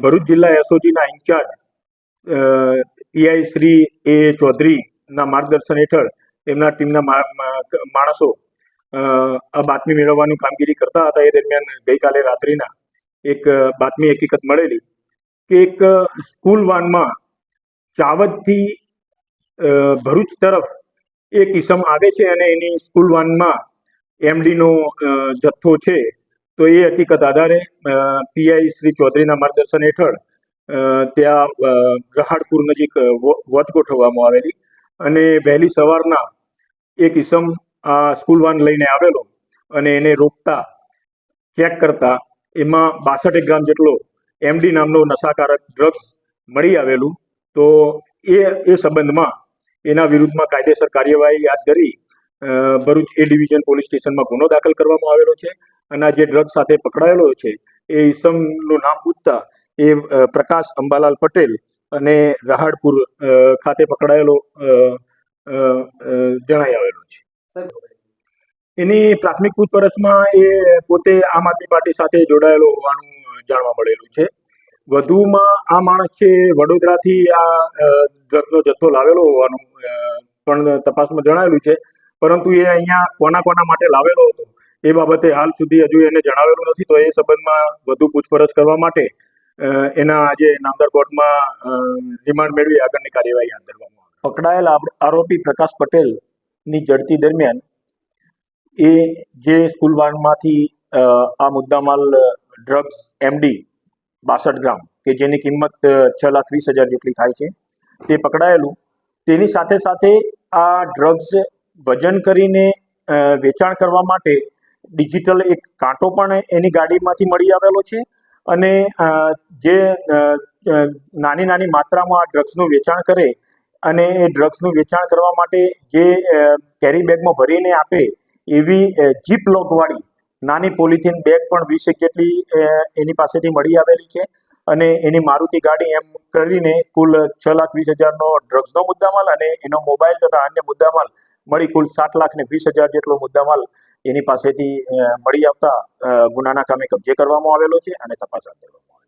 ભરૂચ જિલ્લા એસઓજીના incharge PI Shri A ચૌધરીના માર્ગદર્શન હેઠળ એમના ટીમના માણસો આ બાતમી મેળવવાની કામગીરી કરતા હતા. એ દરમિયાન ગઈકાલે રાત્રિના એક બાતમી હકીકત મળેલી કે એક સ્કૂલ વાનમાં ચાવદથી ભરૂચ તરફ એક ઇસમ આવે છે અને એની સ્કૂલ વાનમાં એમડીનો જથ્થો છે. તો એ હકીકત આધારે પીઆઈ શ્રી ચૌધરીના માર્ગદર્શન હેઠળ ત્યાં અ, રહાડપુર નજીક વોચ ગોઠવવામાં આવેલી અને વહેલી સવારના એક ઇસમ આ સ્કૂલ વાન લઈને આવેલો અને એને રોકતા ચેક કરતા એમાં બાસઠ ગ્રામ જેટલો એમડી નામનો નશાકારક ડ્રગ્સ મળી આવેલું. તો એ એ સંબંધમાં એના વિરુદ્ધમાં કાયદેસર કાર્યવાહી હાથ ધરી ભરૂચ એ ડિવિઝન પોલીસ સ્ટેશનમાં ગુનો દાખલ કરવામાં આવેલો છે અને આ જે ડ્રગ સાથે પકડાયેલો છે એ ઈસમનું નામ પૂછતા એ પ્રકાશ અંબાલાલ પટેલ અને રહાડપુર ખાતે પકડાયેલો જણાઈ આવેલો છે. એની પ્રાથમિક પૂછપરછમાં એ પોતે આમ આદમી પાર્ટી સાથે જોડાયેલો હોવાનું જાણવા મળેલું છે. વધુમાં આ માણસ છે વડોદરાથી આ ડ્રગનો જથ્થો લાવેલો હોવાનું પણ તપાસમાં જણાવેલું છે. પરંતુ એ અહીંયા કોના કોના માટે લાવેલો હતો? એ બાબતે હાલ સુધી હજુ એને જણાવેલું નથી. તો એ સંબંધમાં વધુ પૂછપરછ કરવા માટે એના આજે નામદાર કોર્ટમાં રિમાન્ડ મેળવી આગળની કાર્યવાહી હાથ ધરવામાં પકડાયેલ આરોપી પ્રકાશ પટેલની ઝડપી દરમિયાન, એ જે સ્કૂલ વાનમાંથી આ મુદ્દામાલ ડ્રગ્સ એમડી બાસઠ ગ્રામ, કે જેની કિંમત છ લાખ વીસ હજાર જેટલી થાય છે, તે પકડાયેલું. તેની સાથે સાથે આ ડ્રગ્સ વજન કરીને વેચાણ કરવા માટે ડિજિટલ એક કાંટો પણ એની ગાડીમાંથી મળી આવેલો છે અને જે નાની નાની માત્રામાં ડ્રગ્સનું વેચાણ કરે અને એ ડ્રગ્સનું વેચાણ કરવા માટે જે કેરી બેગમાં ભરીને આપે એવી જીપ લોકવાળી નાની પોલિથીન બેગ પણ વીસ જેટલી એની પાસેથી મળી આવેલી છે અને એની મારુતિ ગાડી એમ કરીને કુલ છ લાખ વીસ હજારનો ડ્રગ્સનો મુદ્દામાલ અને એનો મોબાઈલ તથા અન્ય મુદ્દામાલ મળી કુલ સાત લાખ ને વીસ હજાર જેટલો મુદ્દામાલ એની પાસેથી મળી આવતા ગુનાના કામે કબજે કરવામાં આવેલો છે અને તપાસ હાથ ધરવામાં.